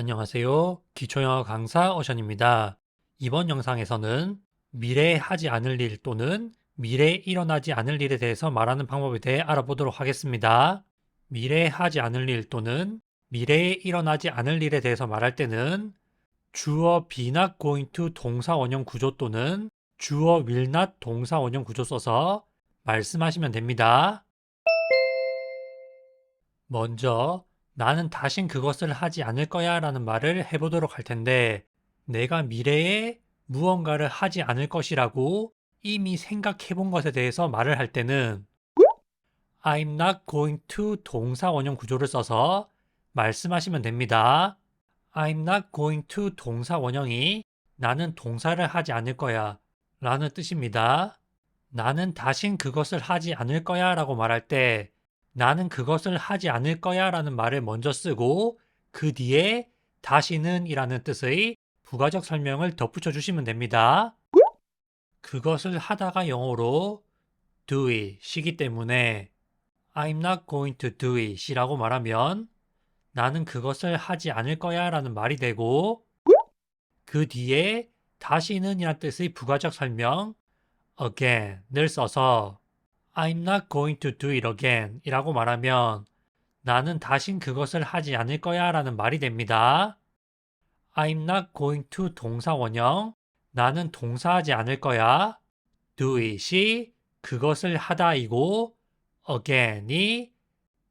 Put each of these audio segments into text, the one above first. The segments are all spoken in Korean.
안녕하세요. 기초영어 강사 어션입니다. 이번 영상에서는 미래에 하지 않을 일 또는 미래에 일어나지 않을 일에 대해서 말하는 방법에 대해 알아보도록 하겠습니다. 미래에 하지 않을 일 또는 미래에 일어나지 않을 일에 대해서 말할 때는 주어 be not going to 동사 원형 구조 또는 주어 will not 동사 원형 구조 써서 말씀하시면 됩니다. 먼저 나는 다신 그것을 하지 않을 거야 라는 말을 해보도록 할 텐데 내가 미래에 무언가를 하지 않을 것이라고 이미 생각해 본 것에 대해서 말을 할 때는 I'm not going to 동사 원형 구조를 써서 말씀하시면 됩니다. I'm not going to 동사 원형이 나는 동사를 하지 않을 거야 라는 뜻입니다. 나는 다신 그것을 하지 않을 거야 라고 말할 때 나는 그것을 하지 않을 거야 라는 말을 먼저 쓰고 그 뒤에 다시는 이라는 뜻의 부가적 설명을 덧붙여 주시면 됩니다. 그것을 하다가 영어로 do it이기 때문에 I'm not going to do it이라고 말하면 나는 그것을 하지 않을 거야 라는 말이 되고 그 뒤에 다시는 이란 뜻의 부가적 설명 again을 써서 I'm not going to do it again 이라고 말하면 나는 다신 그것을 하지 않을 거야 라는 말이 됩니다. I'm not going to 동사 원형 나는 동사하지 않을 거야. do it이 그것을 하다이고 again이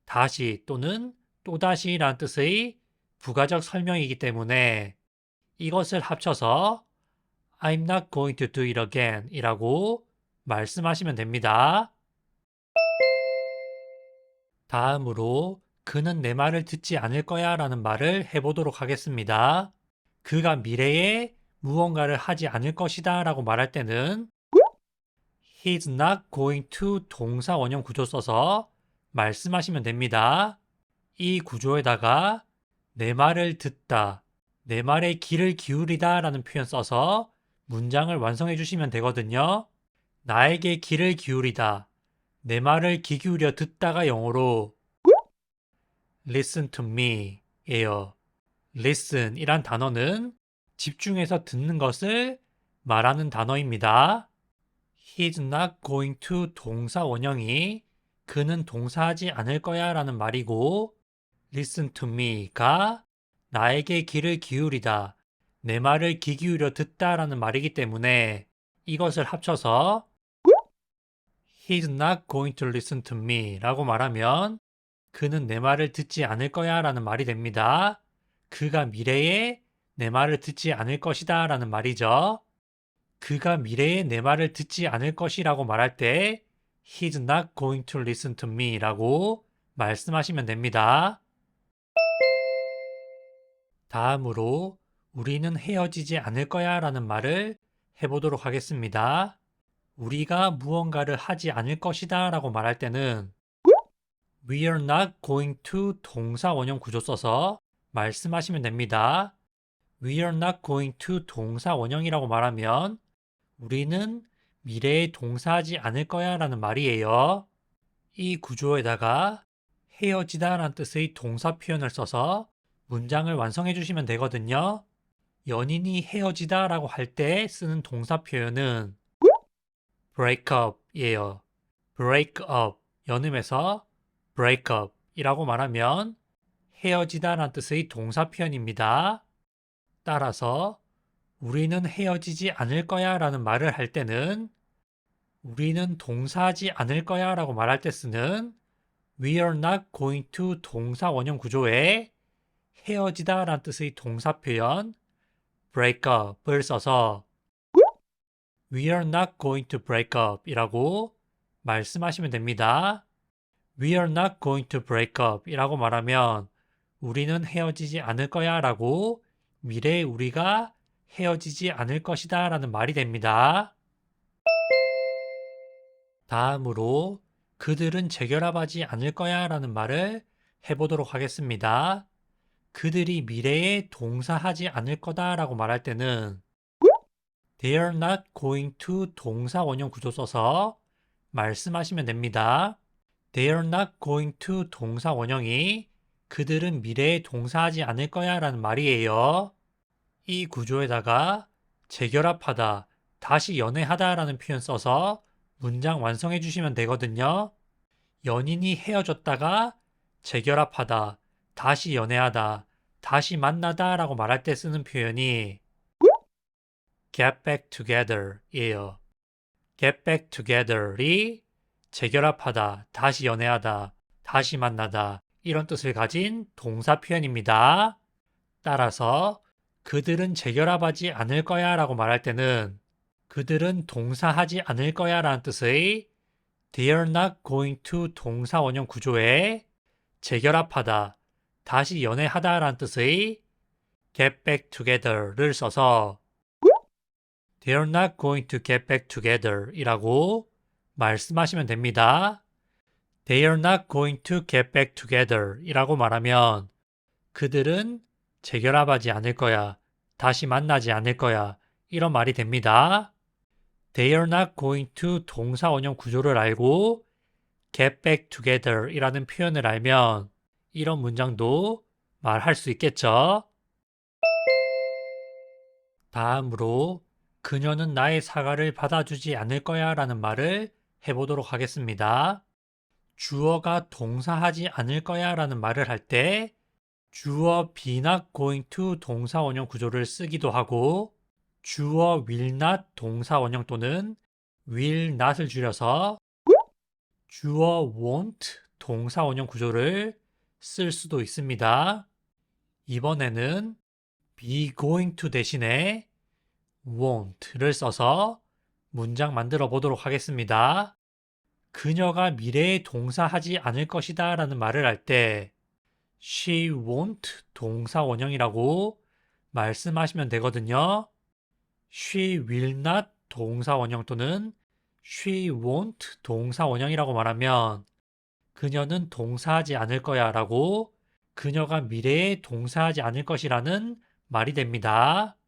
다시 또는 또다시 라는 뜻의 부가적 설명이기 때문에 이것을 합쳐서 I'm not going to do it again 이라고 말씀하시면 됩니다. 다음으로 그는 내 말을 듣지 않을 거야 라는 말을 해보도록 하겠습니다. 그가 미래에 무언가를 하지 않을 것이다 라고 말할 때는 He's not going to 동사 원형 구조 써서 말씀하시면 됩니다. 이 구조에다가 내 말을 듣다, 내 말에 귀를 기울이다 라는 표현 써서 문장을 완성해 주시면 되거든요. 나에게 귀를 기울이다. 내 말을 귀 기울여 듣다가 영어로 listen to me 예요. listen 이란 단어는 집중해서 듣는 것을 말하는 단어입니다. He's not going to 동사 원형이 그는 동사하지 않을 거야 라는 말이고 listen to me가 나에게 귀를 기울이다. 내 말을 귀 기울여 듣다 라는 말이기 때문에 이것을 합쳐서 He's not going to listen to me 라고 말하면 그는 내 말을 듣지 않을 거야 라는 말이 됩니다. 그가 미래에 내 말을 듣지 않을 것이다 라는 말이죠. 그가 미래에 내 말을 듣지 않을 것이라고 말할 때 He's not going to listen to me 라고 말씀하시면 됩니다. 다음으로 우리는 헤어지지 않을 거야 라는 말을 해보도록 하겠습니다. 우리가 무언가를 하지 않을 것이다 라고 말할 때는 We are not going to 동사 원형 구조 써서 말씀하시면 됩니다. We are not going to 동사 원형이라고 말하면 우리는 미래에 동사하지 않을 거야 라는 말이에요. 이 구조에다가 헤어지다 라는 뜻의 동사 표현을 써서 문장을 완성해 주시면 되거든요. 연인이 헤어지다 라고 할 때 쓰는 동사 표현은 break up이에요. break up, 연음에서 break up 이라고 말하면 헤어지다 라는 뜻의 동사 표현입니다. 따라서 우리는 헤어지지 않을 거야 라는 말을 할 때는 우리는 동사하지 않을 거야 라고 말할 때 쓰는 We are not going to 동사 원형 구조에 헤어지다 라는 뜻의 동사 표현 break up을 써서 We are not going to break up 이라고 말씀하시면 됩니다. We are not going to break up 이라고 말하면 우리는 헤어지지 않을 거야 라고 미래에 우리가 헤어지지 않을 것이다 라는 말이 됩니다. 다음으로 그들은 재결합하지 않을 거야 라는 말을 해보도록 하겠습니다. 그들이 미래에 동사하지 않을 거다 라고 말할 때는 They are not going to 동사 원형 구조 써서 말씀하시면 됩니다. They are not going to 동사 원형이 그들은 미래에 동사하지 않을 거야 라는 말이에요. 이 구조에다가 재결합하다, 다시 연애하다 라는 표현 써서 문장 완성해 주시면 되거든요. 연인이 헤어졌다가 재결합하다, 다시 연애하다, 다시 만나다 라고 말할 때 쓰는 표현이 get back together 이에요. get back together이 재결합하다, 다시 연애하다, 다시 만나다 이런 뜻을 가진 동사 표현입니다. 따라서 그들은 재결합하지 않을 거야 라고 말할 때는 그들은 동사하지 않을 거야 라는 뜻의 They're not going to 동사 원형 구조에 재결합하다, 다시 연애하다 라는 뜻의 get back together를 써서 They're not going to get back together 이라고 말씀하시면 됩니다. They're not going to get back together 이라고 말하면 그들은 재결합하지 않을 거야. 다시 만나지 않을 거야. 이런 말이 됩니다. They're not going to 동사 원형 구조를 알고 get back together 이라는 표현을 알면 이런 문장도 말할 수 있겠죠. 다음으로 그녀는 나의 사과를 받아주지 않을 거야 라는 말을 해보도록 하겠습니다. 주어가 동사하지 않을 거야 라는 말을 할 때 주어 be not going to 동사 원형 구조를 쓰기도 하고 주어 will not 동사 원형 또는 will not을 줄여서 주어 won't 동사 원형 구조를 쓸 수도 있습니다. 이번에는 be going to 대신에 won't를 써서 문장 만들어 보도록 하겠습니다. 그녀가 미래에 동사하지 않을 것이다 라는 말을 할 때 she won't 동사 원형이라고 말씀하시면 되거든요. she will not 동사 원형 또는 she won't 동사 원형이라고 말하면 그녀는 동사하지 않을 거야 라고 그녀가 미래에 동사하지 않을 것이라는 말이 됩니다.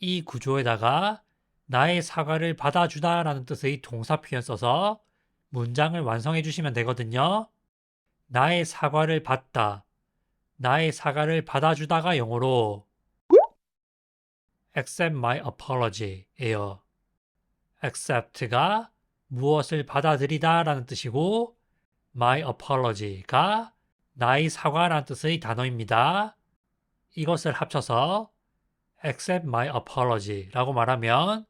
이 구조에다가 나의 사과를 받아주다 라는 뜻의 동사 표현 써서 문장을 완성해 주시면 되거든요. 나의 사과를 받다. 나의 사과를 받아주다가 영어로 accept my apology 예요. accept가 무엇을 받아들이다 라는 뜻이고 my apology가 나의 사과라는 뜻의 단어입니다. 이것을 합쳐서 accept my apology 라고 말하면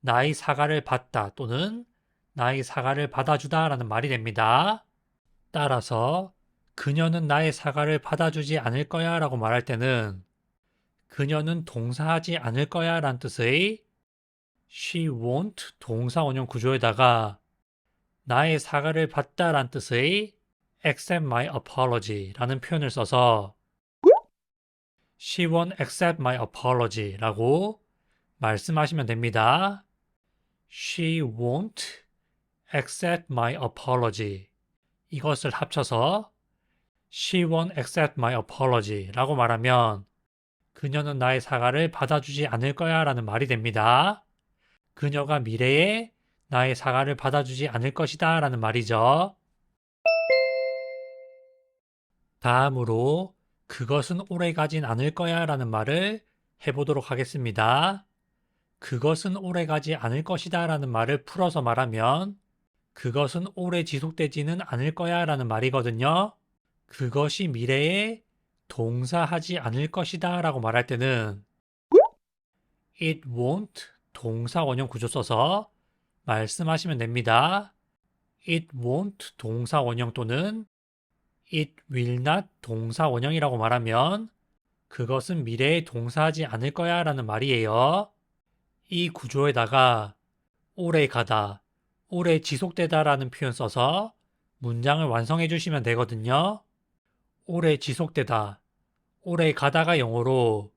나의 사과를 받다 또는 나의 사과를 받아주다 라는 말이 됩니다. 따라서 그녀는 나의 사과를 받아주지 않을 거야 라고 말할 때는 그녀는 동사하지 않을 거야 라는 뜻의 she won't 동사 원형 구조에다가 나의 사과를 받다 라는 뜻의 accept my apology 라는 표현을 써서 she won't accept my apology 라고 말씀하시면 됩니다. she won't accept my apology 이것을 합쳐서 she won't accept my apology 라고 말하면 그녀는 나의 사과를 받아주지 않을 거야 라는 말이 됩니다. 그녀가 미래에 나의 사과를 받아주지 않을 것이다 라는 말이죠. 다음으로 그것은 오래 가진 않을 거야 라는 말을 해보도록 하겠습니다. 그것은 오래 가지 않을 것이다 라는 말을 풀어서 말하면 그것은 오래 지속되지는 않을 거야 라는 말이거든요. 그것이 미래에 동사하지 않을 것이다 라고 말할 때는 it won't 동사 원형 구조 써서 말씀하시면 됩니다. it won't 동사 원형 또는 it will not 동사 원형이라고 말하면 그것은 미래에 동사하지 않을 거야 라는 말이에요. 이 구조에다가 오래 가다, 오래 지속되다 라는 표현 써서 문장을 완성해 주시면 되거든요. 오래 지속되다, 오래 가다가 영어로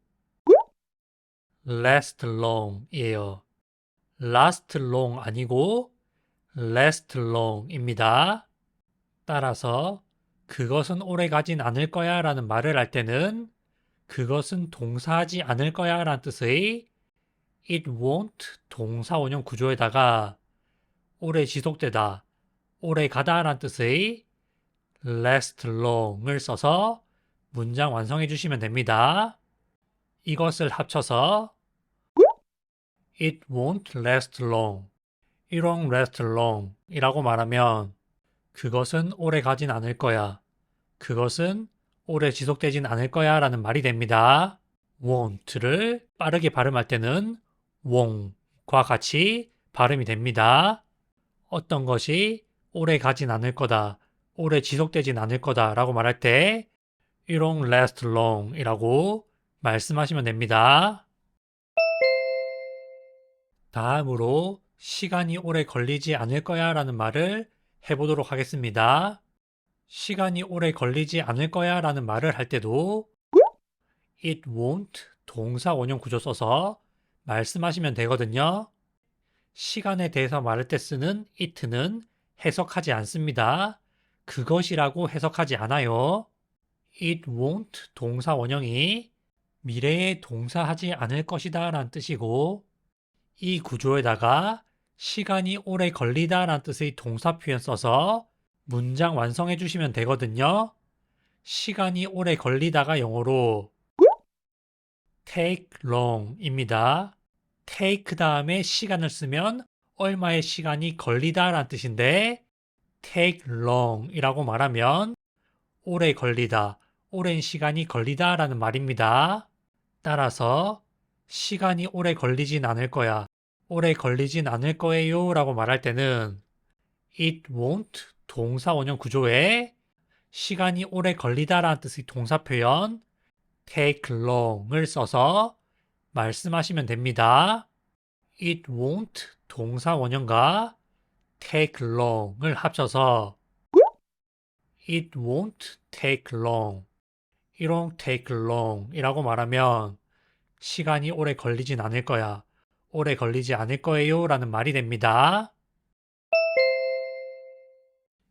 last long 이에요. last long 아니고 last long 입니다. 따라서 그것은 오래 가진 않을 거야 라는 말을 할 때는 그것은 동사하지 않을 거야 라는 뜻의 it won't 동사 원형 구조에다가 오래 지속되다, 오래 가다 라는 뜻의 last long을 써서 문장 완성해 주시면 됩니다. 이것을 합쳐서 It won't last long. It won't last long 이라고 말하면 그것은 오래 가진 않을 거야. 그것은 오래 지속되진 않을 거야 라는 말이 됩니다. won't를 빠르게 발음할 때는 won'과 같이 발음이 됩니다. 어떤 것이 오래 가진 않을 거다, 오래 지속되진 않을 거다 라고 말할 때 It won't last long 이라고 말씀하시면 됩니다. 다음으로 시간이 오래 걸리지 않을 거야 라는 말을 해보도록 하겠습니다. 시간이 오래 걸리지 않을 거야 라는 말을 할 때도 it won't 동사 원형 구조 써서 말씀하시면 되거든요. 시간에 대해서 말할 때 쓰는 it는 해석하지 않습니다. 그것이라고 해석하지 않아요. it won't 동사 원형이 미래에 동사하지 않을 것이다 라는 뜻이고 이 구조에다가 시간이 오래 걸리다 라는 뜻의 동사 표현 써서 문장 완성해 주시면 되거든요. 시간이 오래 걸리다가 영어로 take long 입니다. take 다음에 시간을 쓰면 얼마의 시간이 걸리다 라는 뜻인데 take long 이라고 말하면 오래 걸리다, 오랜 시간이 걸리다 라는 말입니다. 따라서 시간이 오래 걸리진 않을 거야. 오래 걸리진 않을 거예요 라고 말할 때는 it won't 동사 원형 구조에 시간이 오래 걸리다 라는 뜻의 동사 표현 take long을 써서 말씀하시면 됩니다. it won't 동사 원형과 take long을 합쳐서 it won't take long, it won't take long 이라고 말하면 시간이 오래 걸리진 않을 거야. 오래 걸리지 않을 거예요 라는 말이 됩니다.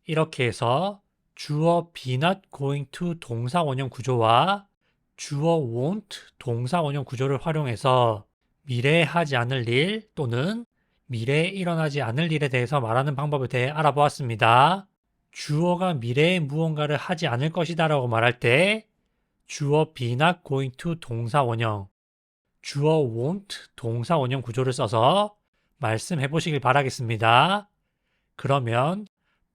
이렇게 해서 주어 be not going to 동사 원형 구조와 주어 won't 동사 원형 구조를 활용해서 미래에 하지 않을 일 또는 미래에 일어나지 않을 일에 대해서 말하는 방법에 대해 알아보았습니다. 주어가 미래에 무언가를 하지 않을 것이다 라고 말할 때 주어 be not going to 동사 원형 주어 won't 동사 원형 구조를 써서 말씀해 보시길 바라겠습니다. 그러면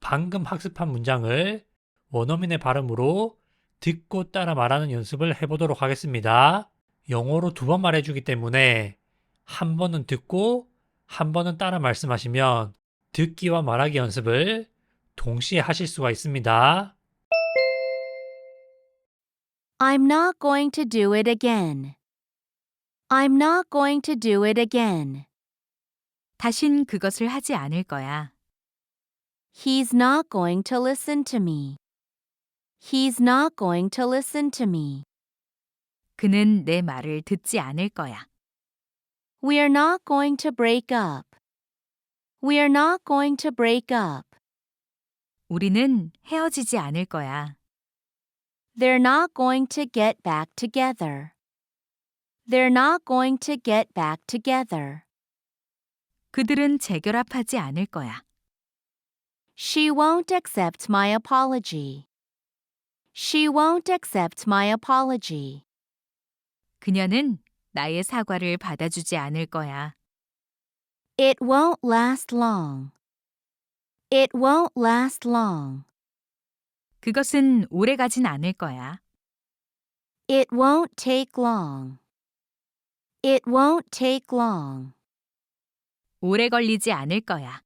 방금 학습한 문장을 원어민의 발음으로 듣고 따라 말하는 연습을 해보도록 하겠습니다. 영어로 두 번 말해주기 때문에 한 번은 듣고 한 번은 따라 말씀하시면 듣기와 말하기 연습을 동시에 하실 수가 있습니다. I'm not going to do it again. I'm not going to do it again. 다신 그것을 하지 않을 거야. He's not going to listen to me. He's not going to listen to me. 그는 내 말을 듣지 않을 거야. We're not going to break up. We're not going to break up. 우리는 헤어지지 않을 거야. They're not going to get back together. They're not going to get back together. 그들은 재결합하지 않을 거야. She won't accept my apology. She won't accept my apology. 그녀는 나의 사과를 받아주지 않을 거야. It won't last long. It won't last long. 그것은 오래 가진 않을 거야. It won't take long. It won't take long. 오래 걸리지 않을 거야.